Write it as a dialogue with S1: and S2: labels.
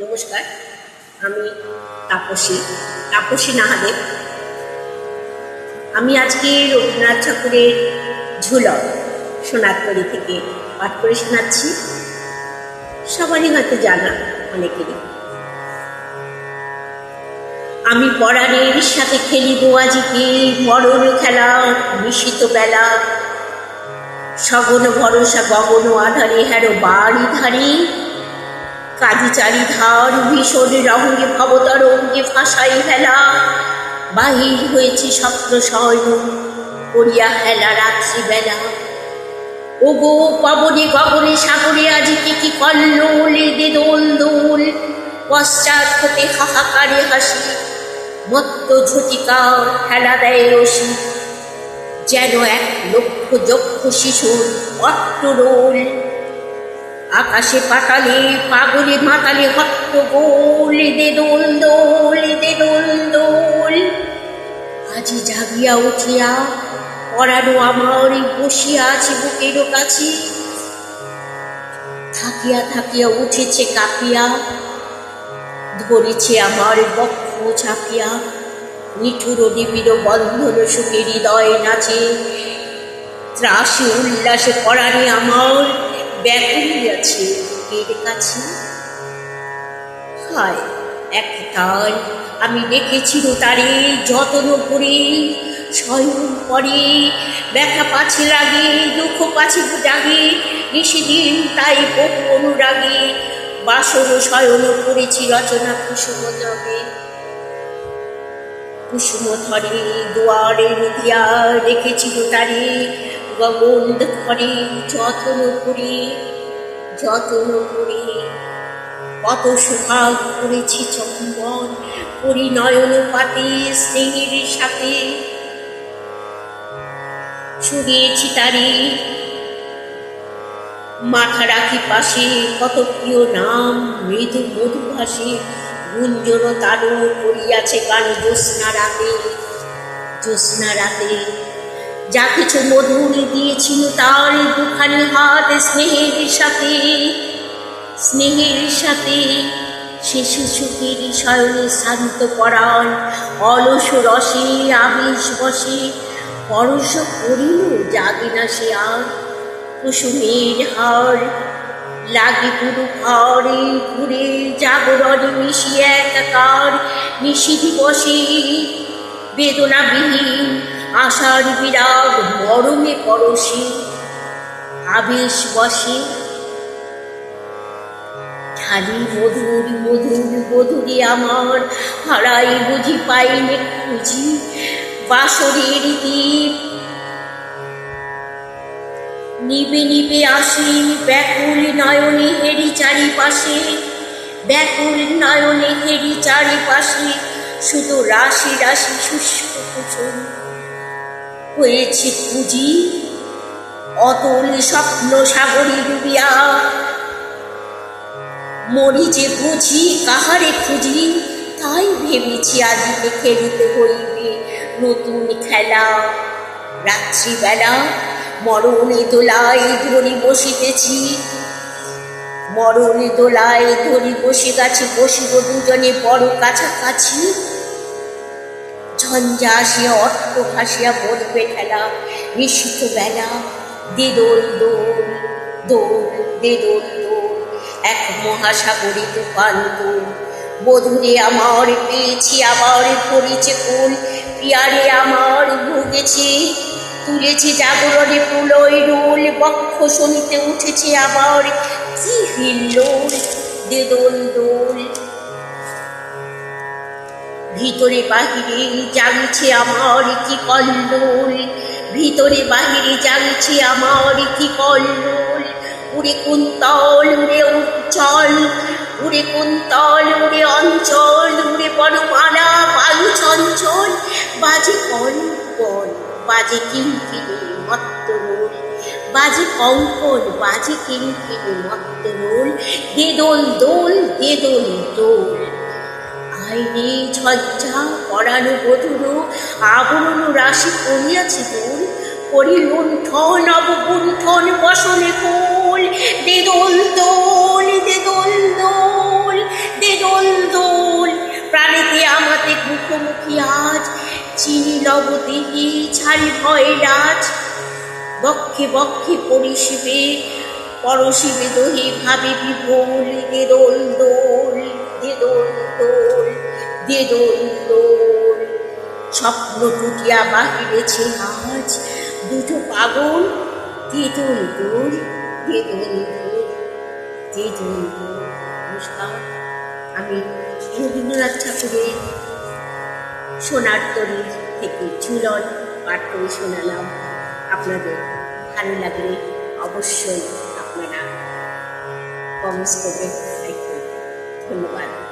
S1: নমস্কার, আমি তাপসী। তাপসী নাহাদেব আমি আজকে রবীন্দ্রনাথ ঠাকুরের ঝুলক সোনারতরি থেকে পাঠ করে শোনাচ্ছি। সবারই হয়তো জানা অনেকেরই। আমি পরাণের সাথে খেলিব আজিকে, মরণ খেলা, নিশিত বেলা। সগন ভরসা, গগন আধারে হ্যারো বাড়ি ধারে। কাজী চারিধার ভীষণ রঙ্গে ভবতরঙ্গে ফাঁসাই হেলা। বাহির হয়েছে স্বপ্ন শয়ন করিয়া হেলা ও গো পবনে গগনে সাগরে আজিকে কি কল্লোলে দে দোল দোল। পশ্চাৎ হতে হাহাকারে হাসি, মত্ত ঝটিকা খেলা দেয় রশি। যেন এক লক্ষ যক্ষ শিশুর অট্টরোল। আকাশে পাতালে, পাগলে মাতালে হট্ট গোল, দে দোল দোল, দে দোল দোল। আজি জাগিয়া উঠিয়া, পরানো আমার বসিয়া আছে বুকের কাছে। থাকিয়া থাকিয়া উঠেছে কাঁপিয়া, ধরেছে আমার বক্ষ ছাপিয়া নিঠুর নিবিড় বন্ধন সুখে হৃদয় নাচে। ত্রাসে উল্লাসে পরাণে আমার ব্যাকুল আছে এর কাছে? হায় এক তাই আমি দেখেছিল তারে যত্ন করে, স্বয়ং পরে ব্যথা পাছে লাগে, দুঃখ পাছে জাগে নিষেদিন তাই বহু অনুরাগে, বাসন শয়ন করেছি রচনা কুসুম জগে। কুসুম ধরে দুয়ারে নদিয়া রেখেছিল তারে, গগন ধরে যত্ন করে যত্ন করে, কত সোহাগ করেছি চম্বন পরিনয়ন পাতে, স্নেহের সাথে। ছড়িয়েছি তারে, মাথা রাখি পাশে, কত প্রিয় নাম, মৃদু মধু ভাসে, গুঞ্জন তারু করিয়াছে গান জ্যোৎস্না রাতে। জ্যোৎস্না রাতে যা কিছু মধুরে দিয়েছিল তার দুখানি হাত স্নেহের সাথে স্নেহের সাথে শিশু সুখের শয়নে শান্ত পরাণ, অলস রসে আবেশ বসে, পরশ করিল জাগে না সে আর। কুসুমের হার লাগে গুরু ঘরে ঘুরে, জাগরণে মিশিয়ে একাকার, নিশিধি বসে, বেদনাবিহীন আশার বিরাগ মরমে পরশে আবেশ বসে। খালি মধুর মধুর, মধুরে আমার হারাই বুঝি পাইনি খুঁজি বাসরের দ্বীপ। নিবে নিবে আসি ব্যাকুল নয়নে হেরি চারিপাশে, ব্যাকুল নয়নে হেরি চারিপাশে, শুধু রাশি রাশি শুষ্ক কুসুম। হয়েছে পুঁজি। অতল স্বপ্ন সাগরে ডুবিয়া। মরি যে বুঝি কাহারে খুঁজি, তাই ভেবেছি আজকে খেলিতে হইবে নতুন খেলা। রাত্রিবেলা মরণে দোলায় ধরি বসিতেছি। মরণে দোলায় ধরি বসে গেছে বসিব দুজনে বড় কাছাকাছি। ঝঞ্ঝা আসিয়া অট্ট ভাসিয়া বলবে খেলা, নিশ্চিত বেলা, দে দোল দোল দোল, দে দোল এক মহাসাগরে তুফান দোল। বধুরে আমার পেয়েছি, আবার পড়েছে কোল পিয়ারে আমার ভুগেছে। তুলেছে জাগরণে প্রলয় রোল, বক্ষ শনিতে উঠেছে আবার কি হিল্লোল, দে দোল দোল। ভিতরে বাহিরে জাগছে আমার কি কল্লোল। ভিতরে বাহিরে জাগছে আমার কি কল্লোল। উড়ে কুন্তল, উড়ে উচ্চল উড়ে কুন্তল, উড়ে অঞ্চল, উড়ে বনমালা বায়ু চঞ্চল। বাজে কল কল বাজে কিঙ্কিনি মত্ত রোল বাজে কঙ্কন, বাজে কিঙ্কিনি মত্ত রোল দে দোল দোল দে দোল দোল। তাই নিজ হজ্জা পরাণু বধুর আবরণ রাশি করিয়াছি দূর করিল লুণ্ঠন বসনে কোল দেদল দোল দেদল দোল দেদল দোল। প্রাণীতে আমাতে মুখোমুখি আজ। চিনি লব দেহি ছাড়ি ভয় রাজ বক্ষে বক্ষে পরিশিবে পরশিবে দহি ভাবি বিভোল দেদল দোল দে দোল দোল। স্বপ্ন টুটিয়া বাহিরেছে আজ দুটো পাগল, দে দোল দোল, দে দোল দোল দোল নমস্কার, আমি রবীন্দ্রনাথ ঠাকুরের সোনার তরীর থেকে ঝুলন পাঠ করে শোনালাম। আপনাদের ভালো লাগলে অবশ্যই আপনারা কমেন্টস করবেন লাইক করবেন। ধন্যবাদ।